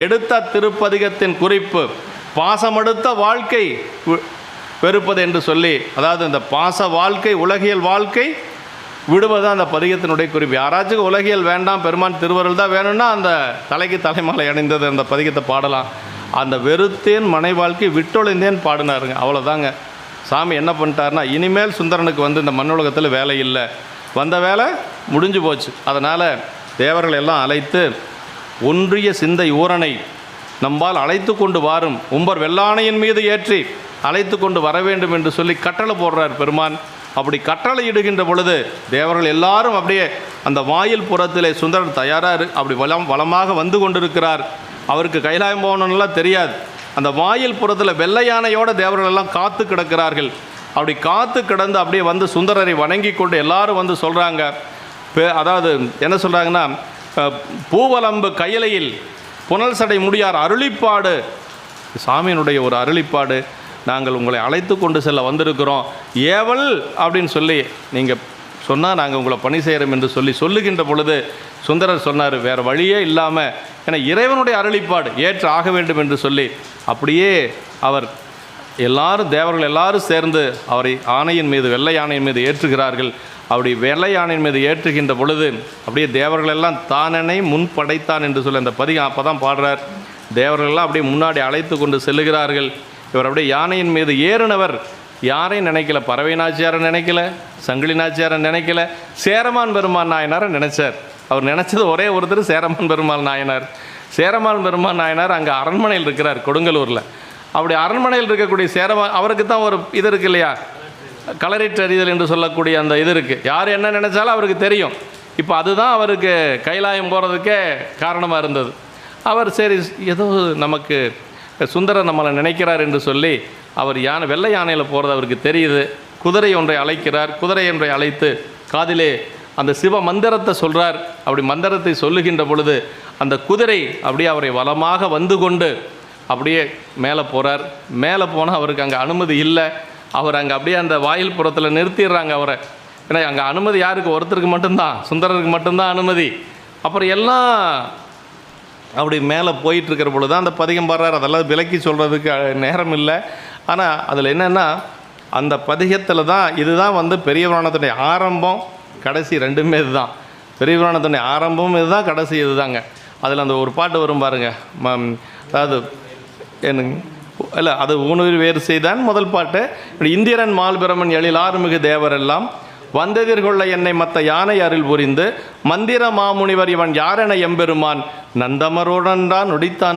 எடுத்த திருப்பதிகத்தின் குறிப்பு பாசமடுத்த வாழ்க்கை வி- என்று சொல்லி அதாவது இந்த பாச வாழ்க்கை உலகியல் வாழ்க்கை விடுவது அந்த பதிகத்தினுடைய குறிப்பு. யாராச்சும் உலகியல் வேண்டாம் பெருமான் திருவருள் தான் வேணும்னா அந்த தலைக்கு தலைமலை அணிந்தது அந்த பதிகத்தை பாடலாம். அந்த வெறுத்தேன் மனை வாழ்க்கை விட்டொழிந்தேன் பாடினாருங்க. அவ்வளோதாங்க சாமி என்ன பண்ணிட்டாருன்னா இனிமேல் சுந்தரனுக்கு வந்து இந்த மண்ணுலகத்தில் வேலை இல்லை. வந்த வேலை முடிஞ்சு போச்சு. அதனால் தேவர்கள் எல்லாம் அழைத்து ஒன்றிய சிந்தை ஊரனை நம்பால் அழைத்து கொண்டு வாரும் உம்பர் வெள்ளானையின் மீது ஏற்றி அழைத்து கொண்டு வர வேண்டும் என்று சொல்லி கட்டளை போடுறார் பெருமான். அப்படி கட்டளை இடுகின்ற பொழுது தேவர்கள் எல்லாரும் அப்படியே அந்த வாயில் புறத்திலே சுந்தரர் தயாராக அப்படி வளம் வளமாக வந்து கொண்டிருக்கிறார். அவருக்கு கைலாயம் போகணும்லாம் தெரியாது. அந்த வாயில் புறத்தில் வெள்ளை யானையோட தேவர்கள் எல்லாம் காத்து கிடக்கிறார்கள். அப்படி காத்து கிடந்து அப்படியே வந்து சுந்தரரை வணங்கி கொண்டு எல்லாரும் வந்து சொல்கிறாங்க அதாவது என்ன சொல்கிறாங்கன்னா பூவலம்பு கையிலையில் புனல் சடை முடியார் அருளிப்பாடு. சாமியினுடைய ஒரு அருளிப்பாடு. நாங்கள் உங்களை அழைத்து கொண்டு செல்ல வந்திருக்கிறோம். ஏவல் அப்படின்னு சொல்லி நீங்கள் சொன்னால் நாங்கள் உங்களை பணி செய்கிறோம் என்று சொல்லி சொல்லுகின்ற பொழுது சுந்தரர் சொன்னார் வேறு வழியே இல்லாமல் ஏன்னா இறைவனுடைய அருளிப்பாடு ஏற்று ஆக வேண்டும் என்று சொல்லி. அப்படியே அவர் எல்லாரும் தேவர்கள் எல்லாரும் சேர்ந்து அவரை ஆணையின் மீது வெள்ளை யானையின் மீது ஏற்றுகிறார்கள். அப்படி வெள்ளை யானையின் மீது ஏற்றுகின்ற பொழுது அப்படியே தேவர்களெல்லாம் தானனை முன் படைத்தான் என்று சொல்லி அந்த பதிகம் அப்போ தான் பாடுறார். தேவர்கள் எல்லாம் அப்படியே முன்னாடி அழைத்து கொண்டு செல்லுகிறார்கள். இவர் அப்படியே யானையின் மீது ஏறினவர். யாரையும் நினைக்கல? பறவை நாச்சியாரை நினைக்கல? சங்கிலி நாச்சியாரை நினைக்கல? சேரமான் பெருமான் நாயனாரை நினைச்சார். அவர் நினைச்சது ஒரே ஒருத்தர் சேரமான் பெருமாள் நாயனார். சேரமான் பெருமான் நாயனார் அங்கே அரண்மனையில் இருக்கிறார் கொடுங்கலூரில். அப்படி அரண்மனையில் இருக்கக்கூடிய சேரமான் அவருக்கு தான் ஒரு இது இருக்கு இல்லையா? கலரிட்டு அறிதல் என்று சொல்லக்கூடிய அந்த இது இருக்குது யார் என்ன நினைச்சாலும் அவருக்கு தெரியும். இப்போ அதுதான் அவருக்கு கைலாயம் போகிறதுக்கே காரணமாக இருந்தது. அவர் சரி ஏதோ நமக்கு சுந்தரர் நம்மளை நினைக்கிறார் என்று சொல்லி அவர் யானை வெள்ளை யானையில் போகிறது அவருக்கு தெரியுது. குதிரை ஒன்றை அழைக்கிறார். குதிரை ஒன்றை அழைத்து காதிலே அந்த சிவ மந்திரத்தை சொல்கிறார் அப்படி மந்திரத்தை சொல்லுகின்ற பொழுது அந்த குதிரை அப்படியே அவரை வளமாக வந்து கொண்டு அப்படியே மேலே போகிறார் மேலே போனால் அவருக்கு அங்கே அனுமதி இல்லை. அவர் அங்கே அப்படியே அந்த வாயில் புறத்தில் நிறுத்திடுறாங்க அவரை. ஏன்னா அங்கே அனுமதி யாருக்கு? ஒருத்தருக்கு மட்டும்தான். சுந்தரருக்கு மட்டும்தான் அனுமதி. அப்புறம் எல்லாம் அப்படி மேலே போயிட்டுருக்கிற பொழுது தான் அந்த பதிகம் பாடுறார். அதெல்லாம் விலக்கி சொல்கிறதுக்கு நேரம் இல்லை. ஆனால் அதில் என்னென்னா அந்த பதிகத்தில் தான் இதுதான் வந்து பெரிய புராணத்துடைய ஆரம்பம் கடைசி ரெண்டுமே இதுதான். பெரிய புராணத்துடைய ஆரம்பமும் இதுதான் கடைசி இதுதாங்க. அதில் அந்த ஒரு பாட்டு வரும் பாருங்க. அதாவது என்னங்க? இல்லை அது ஊனுயிர் வேறு செய்தான் முதல் பாட்டு. இந்திரன் மால்பிரமன் எழில் ஆறுமிகு தேவரெல்லாம் வந்ததிர்கொள்ள என்னை மத்த யானை அருள் புரிந்து மந்திர மாமுனிவர் இவன் யாரென எம்பெருமான் நந்தமருடன் தான் நொடித்தான்